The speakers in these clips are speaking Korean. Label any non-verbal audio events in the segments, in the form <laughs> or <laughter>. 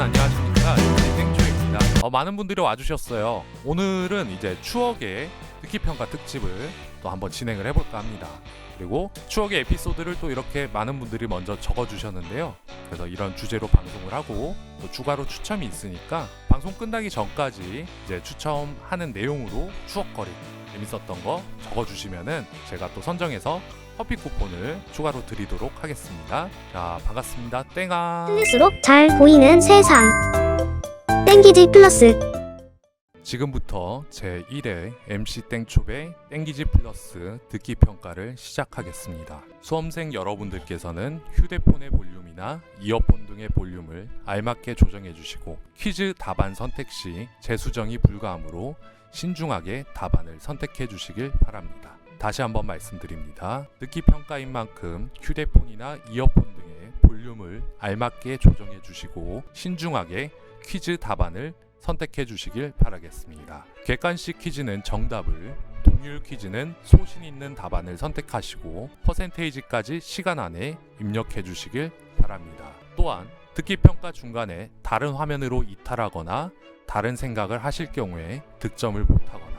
여러분 안녕하십니까 땡초입니다. 어, 많은 분들이 와주셨어요. 오늘은 이제 추억의 듣기평가 특집을 또 한번 진행을 해볼까 합니다. 그리고 추억의 에피소드를 또 이렇게 많은 분들이 먼저 적어주셨는데요. 그래서 이런 주제로 방송을 하고 또 추가로 추첨이 있으니까 방송 끝나기 전까지 이제 추첨하는 내용으로 추억거리 재밌었던 거 적어주시면은 제가 또 선정해서 커피 쿠폰을 추가로 드리도록 하겠습니다. 자 반갑습니다. 땡아. 틀릴수록 잘 보이는 세상. 땡기지 플러스. 지금부터 제 1회 MC 땡초의 땡기지 플러스 듣기 평가를 시작하겠습니다. 수험생 여러분들께서는 휴대폰의 볼륨이나 이어폰 등의 볼륨을 알맞게 조정해 주시고 퀴즈 답안 선택 시 재수정이 불가하므로 신중하게 답안을 선택해 주시길 바랍니다. 다시 한번 말씀드립니다. 듣기 평가인 만큼 휴대폰이나 이어폰 등의 볼륨을 알맞게 조정해 주시고 신중하게 퀴즈 답안을 선택해 주시길 바라겠습니다. 객관식 퀴즈는 정답을, 동률 퀴즈는 소신 있는 답안을 선택하시고 퍼센테이지까지 시간 안에 입력해 주시길 바랍니다. 또한 듣기 평가 중간에 다른 화면으로 이탈하거나 다른 생각을 하실 경우에 득점을 못하거나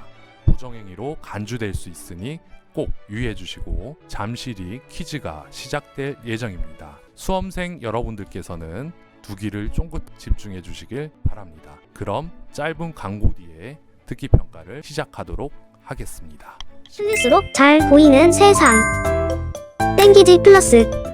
부정행위로 간주될 수 있으니 꼭 유의해 주시고 뒤 퀴즈가 시작될 예정입니다. 수험생 여러분들께서는 두 귀를 쫑긋 집중해 주시길 바랍니다. 그럼 짧은 광고 뒤에 듣기 평가를 시작하도록 하겠습니다. 틀릴수록 잘 보이는 세상. 땡기지 플러스.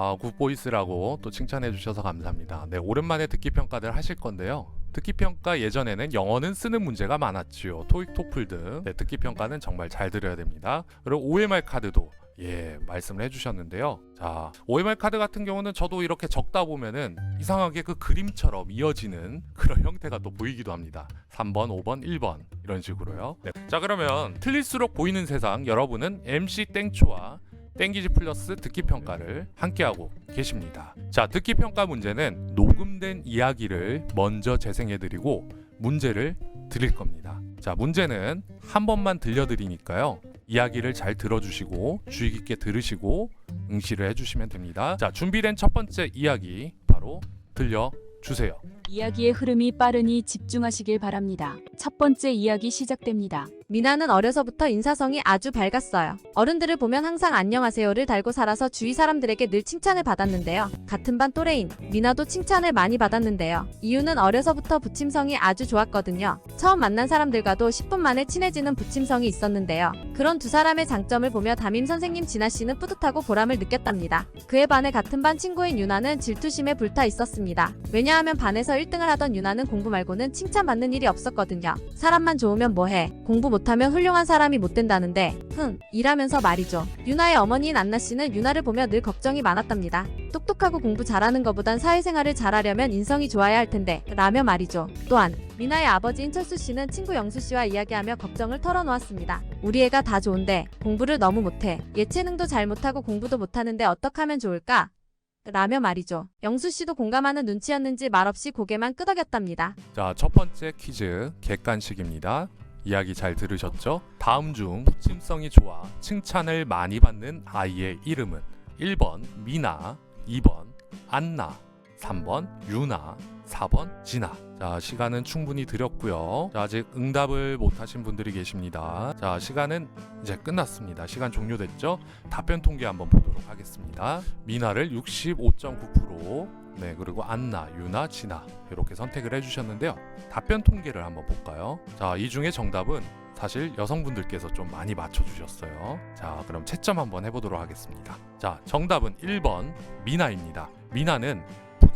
아, 굿보이스라고 또 칭찬해 주셔서 감사합니다. 네, 오랜만에 듣기 평가들 하실 건데요. 듣기 평가 예전에는 영어는 쓰는 문제가 많았지요. 토익, 토플 등. 네, 듣기 평가는 정말 잘 들어야 됩니다. 그리고 OMR 카드도 예, 말씀을 해주셨는데요. 자, OMR 카드 같은 경우는 저도 이렇게 적다 보면은 이상하게 그 그림처럼 이어지는 그런 형태가 또 보이기도 합니다. 3번, 5번, 1번 이런 식으로요. 네. 자, 그러면 틀릴수록 보이는 세상 여러분은 MC 땡초와 땡기지 플러스 듣기 평가를 함께하고 계십니다. 자, 듣기 평가 문제는 녹음된 이야기를 먼저 재생해 드리고 문제를 드릴 겁니다. 자, 문제는 한 번만 들려 드리니까요. 이야기를 잘 들어주시고 주의 깊게 들으시고 응시를 해주시면 됩니다. 자, 준비된 첫 번째 이야기 바로 들려 주세요. 이야기의 흐름이 빠르니 집중하시길 바랍니다. 첫 번째 이야기 시작됩니다. 미나는 어려서부터 인사성이 아주 밝았어요. 어른들을 보면 항상 안녕하세요를 달고 살아서 주위 사람들에게 늘 칭찬을 받았는데요. 같은 반 또래인 미나도 칭찬을 많이 받았는데요. 이유는 어려서부터 부침성이 아주 좋았거든요. 처음 만난 사람들과도 10분 만에 친해지는 부침성이 있었는데요. 그런 두 사람의 장점을 보며 담임 선생님 진아 씨는 뿌듯하고 보람을 느꼈답니다. 그에 반해 같은 반 친구인 유나는 질투심에 불타 있었습니다. 왜냐하면 반에서 1등을 하던 유나는 공부 말고는 칭찬받는 일이 없었거든요. 사람만 좋으면 뭐해? 공부 못하면 훌륭한 사람이 못 된다는데, 흥, 일하면서 말이죠. 유나의 어머니인 안나 씨는 유나를 보며 늘 걱정이 많았답니다. 똑똑하고 공부 잘하는 것보단 사회생활을 잘하려면 인성이 좋아야 할 텐데, 라며 말이죠. 또한, 미나의 아버지인 철수 씨는 친구 영수 씨와 이야기하며 걱정을 털어놓았습니다. 우리 애가 다 좋은데, 공부를 너무 못해. 예체능도 잘 못하고 공부도 못하는데 어떡 하면 좋을까? 라며 말이죠. 영수 씨도 공감하는 눈치였는지 말없이 고개만 끄덕였답니다. 자, 첫 번째 퀴즈 객관식입니다. 이야기 잘 들으셨죠? 다음 중 부침성이 좋아 칭찬을 많이 받는 아이의 이름은 1번 미나, 2번 안나, 3번 유나, 4번 진아. 자, 시간은 충분히 드렸고요. 자, 아직 응답을 못 하신 분들이 계십니다. 자, 시간은 이제 끝났습니다. 시간 종료됐죠? 답변 통계 한번 보도록 하겠습니다. 미나를 65.9%, 네, 그리고 안나, 유나, 진아 이렇게 선택을 해 주셨는데요. 답변 통계를 한번 볼까요? 자, 이 중에 정답은 사실 여성분들께서 좀 많이 맞춰주셨어요. 자, 그럼 채점 한번 해보도록 하겠습니다. 자, 정답은 1번 미나입니다. 미나는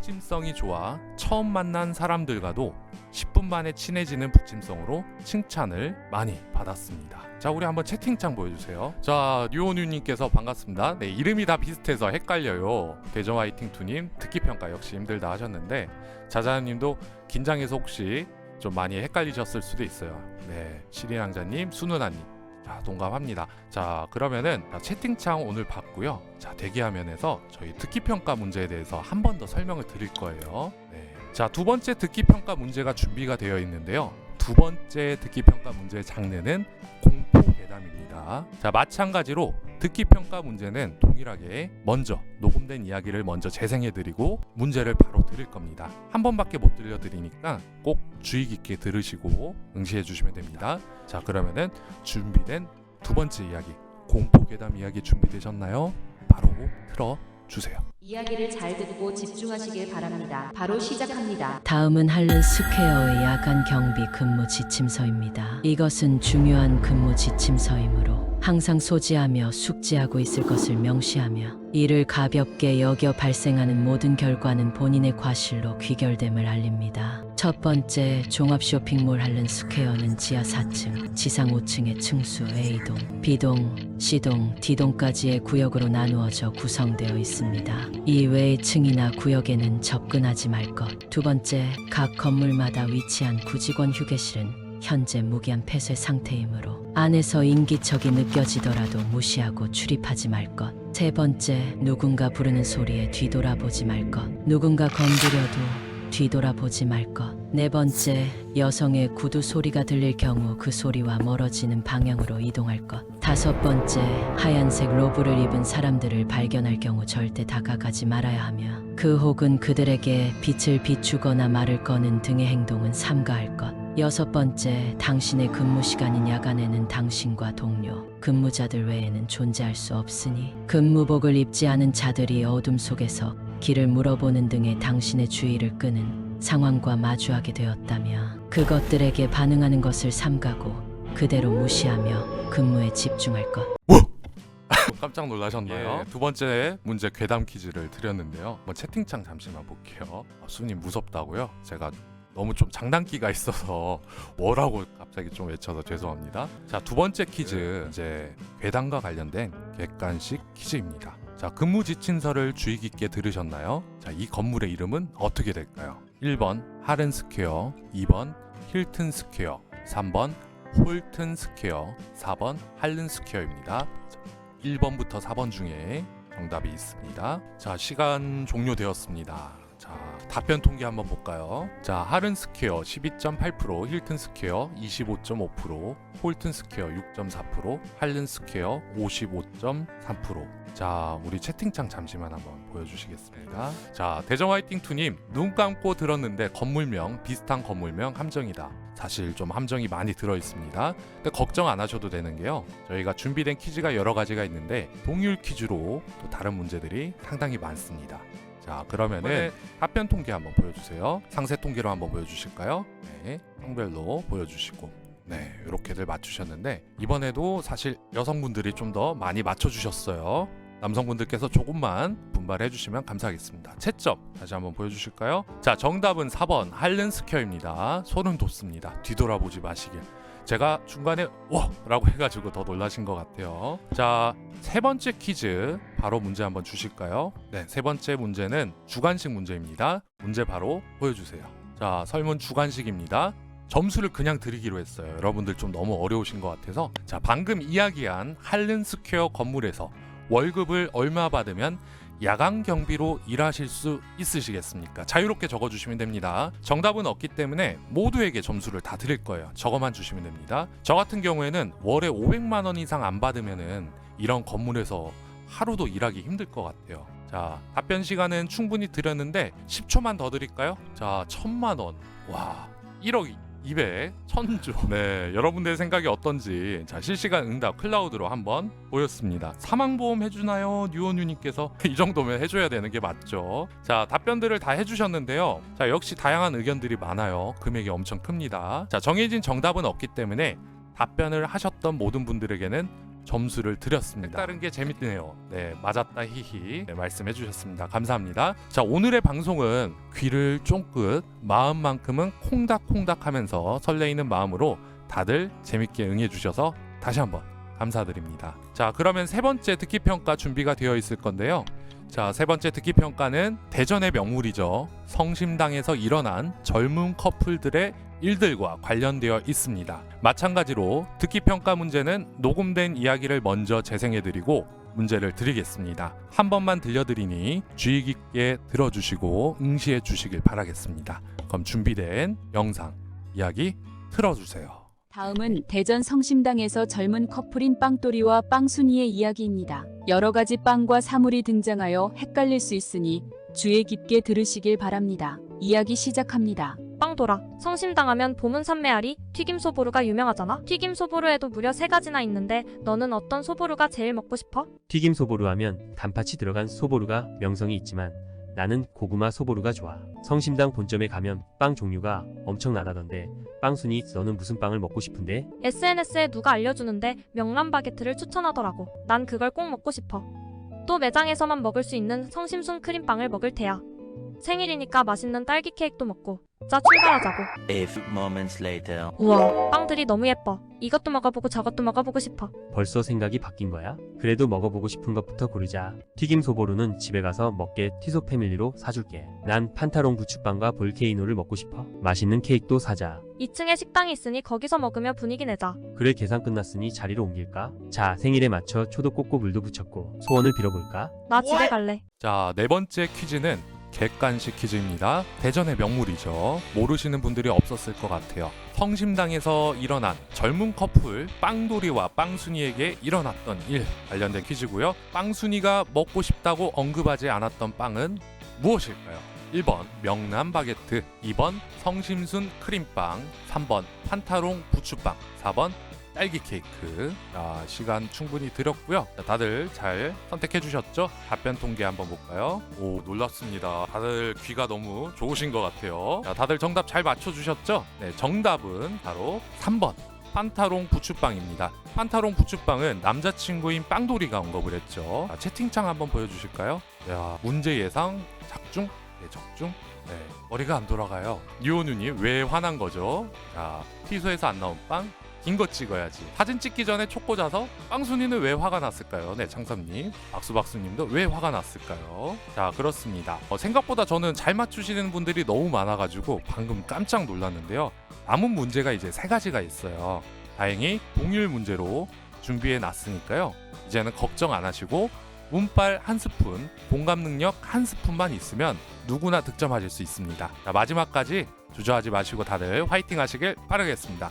부침성이 좋아 처음 만난 사람들과도 10분 만에 친해지는 부침성으로 칭찬을 많이 받았습니다. 자, 우리 한번 채팅창 보여주세요. 자, 류온유님께서 반갑습니다. 네, 이름이 다 비슷해서 헷갈려요. 대전 화이팅투님 듣기 평가 역시 힘들다 하셨는데 자자님도 긴장해서 혹시 좀 많이 헷갈리셨을 수도 있어요. 네, 시리랑자님, 수누나님. 자, 동감합니다. 자, 그러면은 자, 채팅창 오늘 봤고요. 자, 대기화면에서 저희 듣기 평가 문제에 대해서 한 번 더 설명을 드릴 거예요. 네. 자, 두 번째 듣기 평가 문제가 준비가 되어 있는데요. 두 번째 듣기 평가 문제의 장르는 공포 괴담입니다. 자, 마찬가지로 듣기 평가 문제는 동일하게 먼저 녹음된 이야기를 먼저 재생해드리고 문제를 바로 드릴 겁니다. 한 번밖에 못 들려드리니까 꼭 주의 깊게 들으시고 응시해 주시면 됩니다. 자 그러면은 준비된 두 번째 이야기 공포 괴담 이야기 준비되셨나요? 바로 틀어 주세요. 이야기를 잘 듣고 집중하시길 바랍니다. 바로 시작합니다. 다음은 할른 스퀘어의 야간 경비 근무 지침서입니다. 이것은 중요한 근무 지침서이므로 항상 소지하며 숙지하고 있을 것을 명시하며 이를 가볍게 여겨 발생하는 모든 결과는 본인의 과실로 귀결됨을 알립니다. 첫 번째 종합 쇼핑몰 할른 스퀘어는 지하 4층, 지상 5층의 층수 A동, B동, C동, D동까지의 구역으로 나누어져 구성되어 있습니다. 이 외의 층이나 구역에는 접근하지 말 것. 두 번째, 각 건물마다 위치한 구직원 휴게실은 현재 무기한 폐쇄 상태이므로 안에서 인기척이 느껴지더라도 무시하고 출입하지 말 것. 세 번째, 누군가 부르는 소리에 뒤돌아보지 말 것. 누군가 건드려도 뒤돌아보지 말 것. 네 번째, 여성의 구두 소리가 들릴 경우 그 소리와 멀어지는 방향으로 이동할 것. 다섯 번째, 하얀색 로브를 입은 사람들을 발견할 경우 절대 다가가지 말아야 하며 그 혹은 그들에게 빛을 비추거나 말을 거는 등의 행동은 삼가할 것. 여섯 번째, 당신의 근무 시간인 야간에는 당신과 동료, 근무자들 외에는 존재할 수 없으니 근무복을 입지 않은 자들이 어둠 속에서 길을 물어보는 등의 당신의 주의를 끄는 상황과 마주하게 되었다며 그것들에게 반응하는 것을 삼가고 그대로 무시하며 근무에 집중할 것. <laughs> 깜짝 놀라셨나요? 예. 두 번째 문제 괴담 퀴즈를 드렸는데요. 한번 채팅창 잠시만 볼게요. 어, 수님 무섭다고요? 제가 너무 좀 장난기가 있어서 <laughs> 뭐라고 갑자기 좀 외쳐서 죄송합니다. 자, 두 번째 퀴즈 이제 괴담과 관련된 객관식 퀴즈입니다. 자, 근무 지침서를 주의 깊게 들으셨나요? 자, 이 건물의 이름은 어떻게 될까요? 1번 하른 스퀘어, 2번 힐튼 스퀘어, 3번 홀튼 스퀘어, 4번 할른 스퀘어입니다. 자, 1번부터 4번 중에 정답이 있습니다. 자, 시간 종료되었습니다. 자, 답변 통계 한번 볼까요? 자, 하른 스퀘어 12.8%, 힐튼 스퀘어 25.5%, 홀튼 스퀘어 6.4%, 할른 스퀘어 55.3%. 자, 우리 채팅창 잠시만 한번 보여주시겠습니다. 자, 대정 화이팅 투님 눈 감고 들었는데 건물명 비슷한 건물명 함정이다. 사실 좀 함정이 많이 들어 있습니다. 근데 걱정 안 하셔도 되는 게요. 저희가 준비된 퀴즈가 여러 가지가 있는데 동일 퀴즈로 또 다른 문제들이 상당히 많습니다. 자, 그러면은 답변 통계 한번 보여주세요. 상세 통계로 한번 보여주실까요? 네, 성별로 보여주시고. 네, 이렇게들 맞추셨는데 이번에도 사실 여성분들이 좀 더 많이 맞춰주셨어요. 남성분들께서 조금만 분발해 주시면 감사하겠습니다. 채점 다시 한번 보여주실까요? 자, 정답은 4번 할른 스퀘어입니다. 소름 돋습니다. 뒤돌아보지 마시길. 제가 중간에 와 라고 해가지고 더 놀라신 것 같아요. 자, 세 번째 퀴즈 바로 문제 한번 주실까요? 네, 세 번째 문제는 주관식 문제입니다. 문제 바로 보여주세요. 자, 설문 주관식입니다. 점수를 그냥 드리기로 했어요. 여러분들 좀 너무 어려우신 것 같아서 자, 방금 이야기한 할른 스퀘어 건물에서 월급을 얼마 받으면 야간 경비로 일하실 수 있으시겠습니까? 자유롭게 적어주시면 됩니다. 정답은 없기 때문에 모두에게 점수를 다 드릴 거예요. 적어만 주시면 됩니다. 저 같은 경우에는 월에 500만 원 이상 안 받으면은 이런 건물에서 하루도 일하기 힘들 것 같아요. 자, 답변 시간은 충분히 드렸는데 10초만 더 드릴까요? 자, 천만 원. 와, 1억 200, 천조. 네, 여러분들 생각이 어떤지 자 실시간 응답 클라우드로 한번 보였습니다. 사망보험 해주나요, 뉴원유님께서 <laughs> 이 정도면 해줘야 되는 게 맞죠. 자 답변들을 다 해주셨는데요. 자 역시 다양한 의견들이 많아요. 금액이 엄청 큽니다. 자 정해진 정답은 없기 때문에 답변을 하셨던 모든 분들에게는 점수를 드렸습니다. 다른 게 재밌네요. 네, 맞았다 히히 네, 말씀해 주셨습니다. 감사합니다. 자, 오늘의 방송은 귀를 쫑긋 마음만큼은 콩닥콩닥 하면서 설레이는 마음으로 다들 재밌게 응해 주셔서 다시 한번 감사드립니다. 자, 그러면 세 번째 듣기 평가 준비가 되어 있을 건데요. 자, 세 번째 듣기 평가는 대전의 명물이죠. 성심당에서 일어난 젊은 커플들의 일들과 관련되어 있습니다. 마찬가지로 듣기 평가 문제는 녹음된 이야기를 먼저 재생해 드리고 문제를 드리겠습니다. 한 번만 들려드리니 주의 깊게 들어주시고 응시해 주시길 바라겠습니다. 그럼 준비된 영상 이야기 틀어주세요. 다음은 대전 성심당에서 젊은 커플인 빵또리와 빵순이의 이야기입니다. 여러 가지 빵과 사물이 등장하여 헷갈릴 수 있으니 주의 깊게 들으시길 바랍니다. 이야기 시작합니다. 빵도라. 성심당하면 보문 산메아리, 튀김 소보루가 유명하잖아. 튀김 소보루에도 무려 세 가지나 있는데 너는 어떤 소보루가 제일 먹고 싶어? 튀김 소보루 하면 단팥이 들어간 소보루가 명성이 있지만 나는 고구마 소보루가 좋아. 성심당 본점에 가면 빵 종류가 엄청나다던데 빵순이 너는 무슨 빵을 먹고 싶은데? SNS에 누가 알려주는데 명란 바게트를 추천하더라고. 난 그걸 꼭 먹고 싶어. 또 매장에서만 먹을 수 있는 성심순 크림빵을 먹을 테야. 생일이니까 맛있는 딸기 케이크도 먹고. 자 출발하자고. A few moments later. 우와, 빵들이 너무 예뻐. 이것도 먹어보고 저것도 먹어보고 싶어. 벌써 생각이 바뀐 거야? 그래도 먹어보고 싶은 것부터 고르자. 튀김 소보루는 집에 가서 먹게 티소 패밀리로 사줄게. 난 판타롱 부추빵과 볼케이노를 먹고 싶어. 맛있는 케이크도 사자. 2층에 식당이 있으니 거기서 먹으며 분위기 내자. 그래 계산 끝났으니 자리로 옮길까? 자 생일에 맞춰 초도 꽂고 물도 붙였고 소원을 빌어볼까? 나 집에 갈래. 자, 네 번째 퀴즈는 객관식 퀴즈입니다. 대전의 명물이죠. 모르시는 분들이 없었을 것 같아요. 성심당에서 일어난 젊은 커플 빵돌이와 빵순이에게 일어났던 일 관련된 퀴즈고요. 빵순이가 먹고 싶다고 언급하지 않았던 빵은 무엇일까요? 1번 명란 바게트, 2번 성심순 크림빵, 3번 판타롱 부추빵, 4번 딸기 케이크. 자, 시간 충분히 드렸고요. 자, 다들 잘 선택해 주셨죠? 답변 통계 한번 볼까요? 오, 놀랍습니다. 다들 귀가 너무 좋으신 것 같아요. 자, 다들 정답 잘 맞춰 주셨죠? 네, 정답은 바로 3번. 판타롱 부추빵입니다. 판타롱 부추빵은 남자친구인 빵돌이가 언급을 했죠. 자, 채팅창 한번 보여주실까요? 야, 문제 예상 작중, 네, 적중. 네, 머리가 안 돌아가요. 유호눈이 왜 화난 거죠? 자, 티소에서 안 나온 빵, 긴거 찍어야지. 사진 찍기 전에 촉 꽂아서 빵순이는 왜 화가 났을까요? 네, 창섭님. 박수박수님도 왜 화가 났을까요? 자, 그렇습니다. 어, 생각보다 저는 잘 맞추시는 분들이 너무 많아가지고 방금 깜짝 놀랐는데요. 남은 문제가 이제 세 가지가 있어요. 다행히 동일 문제로 준비해 놨으니까요. 이제는 걱정 안 하시고 운빨 한 스푼, 공감 능력 한 스푼만 있으면 누구나 득점하실 수 있습니다. 자, 마지막까지 주저하지 마시고 다들 화이팅 하시길 바라겠습니다.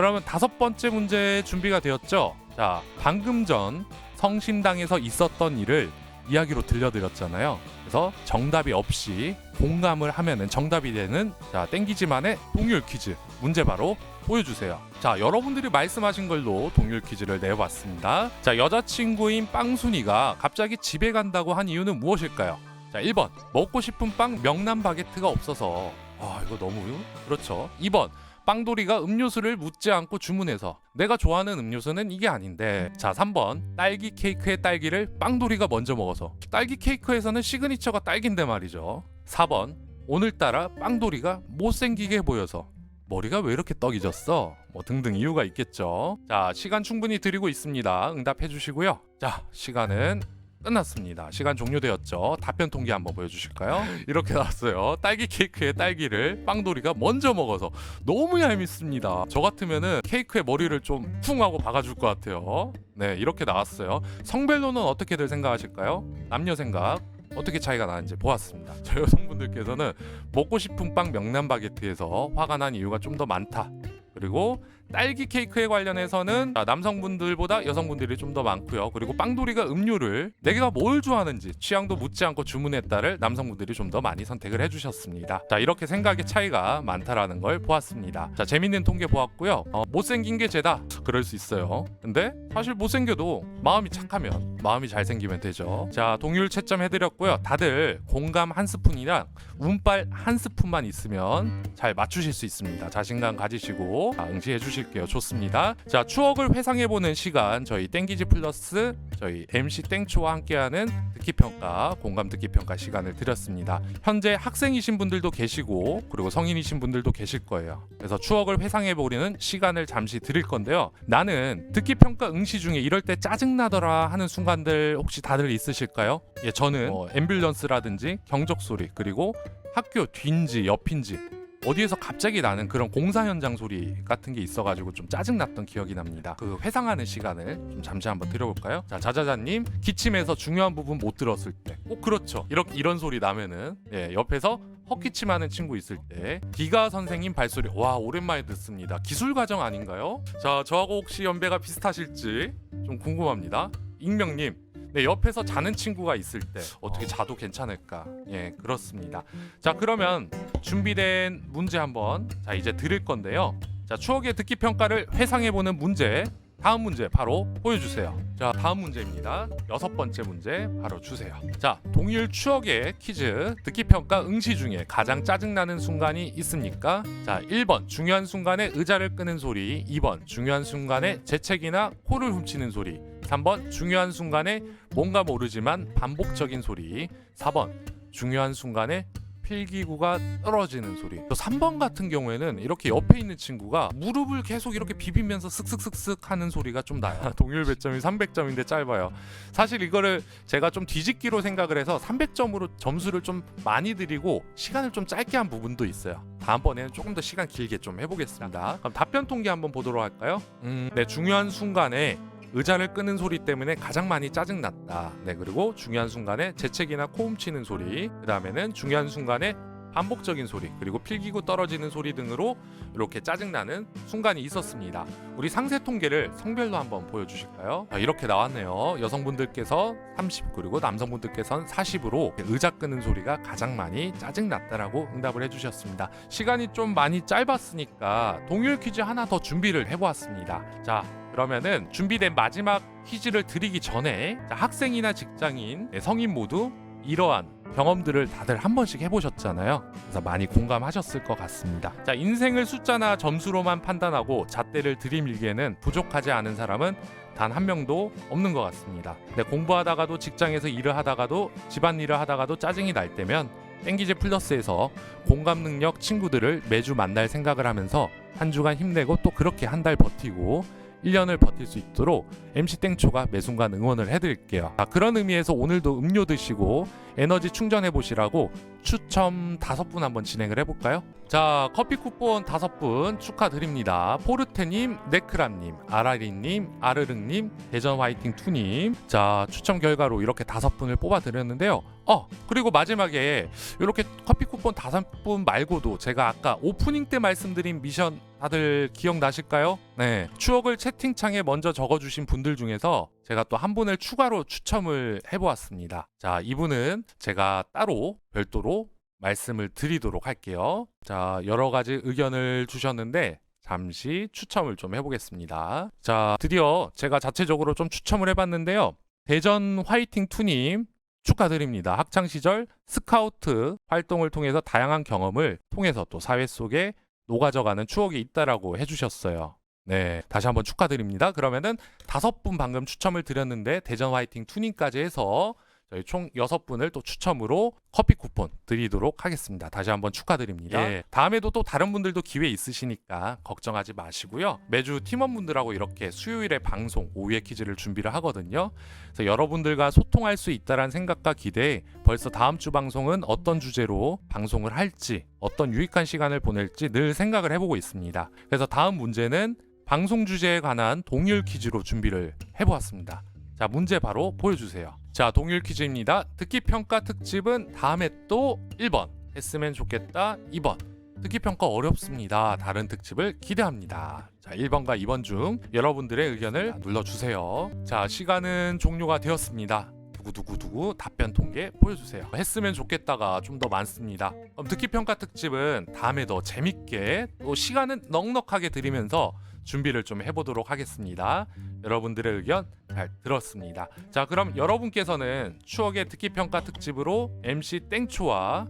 그러면 다섯 번째 문제 준비가 되었죠? 자, 방금 전 성심당에서 있었던 일을 이야기로 들려드렸잖아요. 그래서 정답이 없이 공감을 하면은 정답이 되는 자 땡기지만의 동률 퀴즈 문제 바로 보여주세요. 자 여러분들이 말씀하신 걸로 동률 퀴즈를 내봤습니다. 자 여자친구인 빵순이가 갑자기 집에 간다고 한 이유는 무엇일까요? 자 1번 먹고 싶은 빵 명란 바게트가 없어서 아 이거 너무 그렇죠. 2번 빵돌이가 음료수를 묻지 않고 주문해서 내가 좋아하는 음료수는 이게 아닌데. 자 3번. 딸기 케이크의 딸기를 빵돌이가 먼저 먹어서. 딸기 케이크에서는 시그니처가 딸기인데 말이죠. 4번. 오늘따라 빵돌이가 못생기게 보여서 머리가 왜 이렇게 떡이졌어? 뭐 등등 이유가 있겠죠. 자 시간 충분히 드리고 있습니다. 응답해 주시고요. 자 시간은 끝났습니다. 시간 종료되었죠. 답변 통계 한번 보여주실까요? 이렇게 나왔어요. 딸기 케이크에 딸기를 빵돌이가 먼저 먹어서 너무 얄밉습니다. 저 같으면은 케이크에 머리를 좀 쿵 하고 박아줄 것 같아요. 네, 이렇게 나왔어요. 성별로는 어떻게들 생각하실까요? 남녀 생각. 어떻게 차이가 나는지 보았습니다. <laughs> 저 여성분들께서는 먹고 싶은 빵 명란 바게트에서 화가 난 이유가 좀 더 많다. 그리고 딸기 케이크에 관련해서는 자, 남성분들보다 여성분들이 좀 더 많고요. 그리고 빵돌이가 음료를 내가 뭘 좋아하는지 취향도 묻지 않고 주문했다를 남성분들이 좀 더 많이 선택을 해주셨습니다. 자 이렇게 생각의 차이가 많다라는 걸 보았습니다. 자 재밌는 통계 보았고요. 어, 못생긴 게 죄다 그럴 수 있어요. 근데 사실 못생겨도 마음이 착하면 마음이 잘생기면 되죠. 자 동률 채점 해드렸고요. 다들 공감 한 스푼이랑 운빨 한 스푼만 있으면 잘 맞추실 수 있습니다. 자신감 가지시고 자, 응시해 주 실게요. 좋습니다. 자 추억을 회상해보는 시간 저희 땡기지 플러스 저희 MC 땡초와 함께하는 듣기평가 공감 듣기평가 시간을 드렸습니다. 현재 학생이신 분들도 계시고 그리고 성인이신 분들도 계실 거예요. 그래서 추억을 회상해보려는 시간을 잠시 드릴 건데요. 나는 듣기평가 응시 중에 이럴 때 짜증나더라 하는 순간들 혹시 다들 있으실까요? 예, 저는 뭐 앰뷸런스라든지 경적 소리 그리고 학교 뒤인지 옆인지 어디에서 갑자기 나는 그런 공사 현장 소리 같은 게 있어가지고 좀 짜증났던 기억이 납니다. 그 회상하는 시간을 좀 잠시 한번 드려볼까요? 자, 자자자님 기침에서 중요한 부분 못 들었을 때 꼭 그렇죠. 이렇게 이런 소리 나면은 예, 옆에서 헛기침하는 친구 있을 때 디가 선생님 발소리 와 오랜만에 듣습니다. 기술 과정 아닌가요? 자 저하고 혹시 연배가 비슷하실지 좀 궁금합니다. 익명님 네 옆에서 자는 친구가 있을 때 어떻게 자도 괜찮을까? 예 그렇습니다. 자 그러면 준비된 문제 한번 자 이제 드릴 건데요. 자 추억의 듣기 평가를 회상해 보는 문제 다음 문제 바로 보여주세요. 자 다음 문제입니다. 여섯 번째 문제 바로 주세요. 자 동일 추억의 퀴즈 듣기 평가 응시 중에 가장 짜증나는 순간이 있습니까? 자 1번 중요한 순간에 의자를 끄는 소리 2번 중요한 순간에 재채기나 코를 훔치는 소리 3번 중요한 순간에 뭔가 모르지만 반복적인 소리 4번 중요한 순간에 필기구가 떨어지는 소리. 또 3번 같은 경우에는 이렇게 옆에 있는 친구가 무릎을 계속 이렇게 비비면서 쓱쓱쓱쓱 하는 소리가 좀 나요. <laughs> 동일 배점이 300점인데 짧아요. 사실 이거를 제가 좀 뒤집기로 생각을 해서 300점으로 점수를 좀 많이 드리고 시간을 좀 짧게 한 부분도 있어요. 다음번에는 조금 더 시간 길게 좀 해보겠습니다. 그럼 답변 통계 한번 보도록 할까요? 음, 네, 중요한 순간에 의자를 끄는 소리 때문에 가장 많이 짜증났다. 네, 그리고 중요한 순간에 재채기나 코 훔치는 소리, 그 다음에는 중요한 순간에 반복적인 소리, 그리고 필기구 떨어지는 소리 등으로 이렇게 짜증나는 순간이 있었습니다. 우리 상세 통계를 성별로 한번 보여주실까요? 아, 이렇게 나왔네요. 여성분들께서 30, 그리고 남성분들께서는 40으로 의자 끄는 소리가 가장 많이 짜증났다라고 응답을 해주셨습니다. 시간이 좀 많이 짧았으니까 동일 퀴즈 하나 더 준비를 해보았습니다. 자, 그러면은 준비된 마지막 퀴즈를 드리기 전에 자, 학생이나 직장인, 네, 성인 모두 이러한 경험들을 다들 한 번씩 해보셨잖아요. 그래서 많이 공감하셨을 것 같습니다. 자, 인생을 숫자나 점수로만 판단하고 잣대를 들이밀기에는 부족하지 않은 사람은 단 한 명도 없는 것 같습니다. 근데 공부하다가도 직장에서 일을 하다가도 집안일을 하다가도 짜증이 날 때면 땡기제 플러스에서 공감 능력 친구들을 매주 만날 생각을 하면서 한 주간 힘내고 또 그렇게 한 달 버티고 1년을 버틸 수 있도록 MC 땡초가 매 순간 응원을 해드릴게요. 자, 그런 의미에서 오늘도 음료 드시고 에너지 충전해 보시라고 추첨 다섯 분 한번 진행을 해볼까요? 자, 커피 쿠폰 다섯 분 축하드립니다. 포르테님, 네크람님, 아라리님, 아르릉님, 대전 화이팅 투님. 자, 추첨 결과로 이렇게 다섯 분을 뽑아드렸는데요. 어, 그리고 마지막에 이렇게 커피 쿠폰 다섯 분 말고도 제가 아까 오프닝 때 말씀드린 미션 다들 기억나실까요? 네. 추억을 채팅창에 먼저 적어주신 분들 중에서 제가 또 한 분을 추가로 추첨을 해보았습니다. 자, 이분은 제가 따로 별도로 말씀을 드리도록 할게요. 자, 여러 가지 의견을 주셨는데 잠시 추첨을 좀 해보겠습니다. 자, 드디어 제가 자체적으로 좀 추첨을 해봤는데요. 대전 화이팅 투님 축하드립니다. 학창 시절 스카우트 활동을 통해서 다양한 경험을 통해서 또 사회 속에 녹아져가는 추억이 있다라고 해주셨어요. 네, 다시 한번 축하드립니다. 그러면은 다섯 분 방금 추첨을 드렸는데 대전 화이팅 투님까지 해서 저희 총 여섯 분을 또 추첨으로 커피 쿠폰 드리도록 하겠습니다. 다시 한번 축하드립니다. 예, 다음에도 또 다른 분들도 기회 있으시니까 걱정하지 마시고요. 매주 팀원분들하고 이렇게 수요일에 방송 오후에 퀴즈를 준비를 하거든요. 그래서 여러분들과 소통할 수 있다라는 생각과 기대에 벌써 다음 주 방송은 어떤 주제로 방송을 할지 어떤 유익한 시간을 보낼지 늘 생각을 해보고 있습니다. 그래서 다음 문제는 방송 주제에 관한 동일 퀴즈로 준비를 해보았습니다. 자, 문제 바로 보여주세요. 자, 동일 퀴즈입니다. 듣기 평가 특집은 다음에 또 1번 했으면 좋겠다. 2번 듣기 평가 어렵습니다. 다른 특집을 기대합니다. 자, 1번과 2번 중 여러분들의 의견을 눌러주세요. 자, 시간은 종료가 되었습니다. 두구두구두구 답변 통계 보여주세요. 했으면 좋겠다가 좀 더 많습니다. 그럼 듣기 평가 특집은 다음에 더 재밌게 또 시간은 넉넉하게 드리면서 준비를 좀 해보도록 하겠습니다. 여러분들의 의견 잘 들었습니다. 자, 그럼 여러분께서는 추억의 듣기 평가 특집으로 MC 땡초와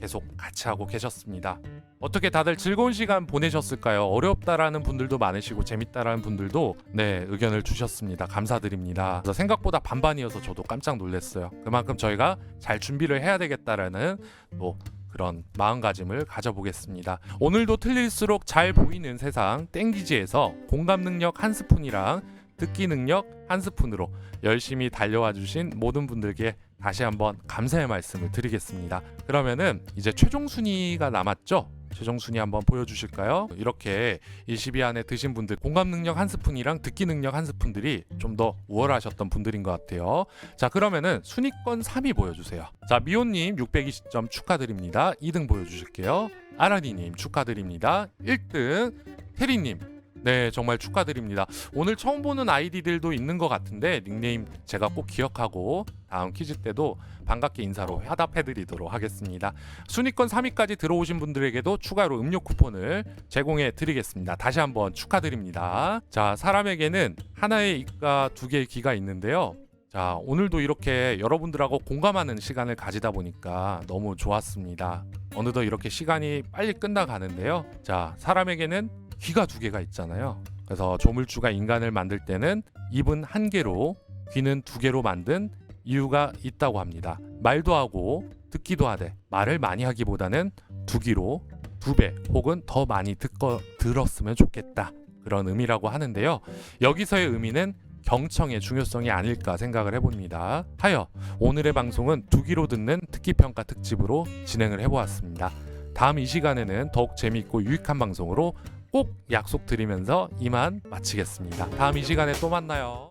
계속 같이 하고 계셨습니다. 어떻게 다들 즐거운 시간 보내셨을까요? 어렵다라는 분들도 많으시고 재밌다라는 분들도 네 의견을 주셨습니다. 감사드립니다. 생각보다 반반이어서 저도 깜짝 놀랐어요. 그만큼 저희가 잘 준비를 해야 되겠다라는 또 그런 마음가짐을 가져보겠습니다. 오늘도 틀릴수록 잘 보이는 세상 땡기지에서 공감 능력 한 스푼이랑 듣기 능력 한 스푼으로 열심히 달려와 주신 모든 분들께 다시 한번 감사의 말씀을 드리겠습니다. 그러면은 이제 최종 순위가 남았죠? 최종 순위 한번 보여주실까요? 이렇게 20위 안에 드신 분들 공감 능력 한 스푼이랑 듣기 능력 한 스푼들이 좀 더 우월하셨던 분들인 것 같아요. 자 그러면은 순위권 3위 보여주세요. 자 미호님 620점 축하드립니다. 2등 보여주실게요. 아라니님 축하드립니다. 1등 테리님 네 정말 축하드립니다. 오늘 처음 보는 아이디들도 있는 것 같은데 닉네임 제가 꼭 기억하고 다음 퀴즈 때도 반갑게 인사로 화답해드리도록 하겠습니다. 순위권 3위까지 들어오신 분들에게도 추가로 음료 쿠폰을 제공해 드리겠습니다. 다시 한번 축하드립니다. 자, 사람에게는 하나의 입과 두 개의 귀가 있는데요. 자, 오늘도 이렇게 여러분들하고 공감하는 시간을 가지다 보니까 너무 좋았습니다. 어느덧 이렇게 시간이 빨리 끝나가는데요. 자, 사람에게는 귀가 두 개가 있잖아요. 그래서 조물주가 인간을 만들 때는 입은 한 개로 귀는 두 개로 만든 이유가 있다고 합니다. 말도 하고 듣기도 하되 말을 많이 하기보다는 두 귀로 두 배 혹은 더 많이 듣거 들었으면 좋겠다 그런 의미라고 하는데요. 여기서의 의미는 경청의 중요성이 아닐까 생각을 해봅니다. 하여 오늘의 방송은 두 귀로 듣는 듣기 평가 특집으로 진행을 해보았습니다. 다음 이 시간에는 더욱 재미있고 유익한 방송으로 꼭 약속드리면서 이만 마치겠습니다. 다음 이 시간에 또 만나요.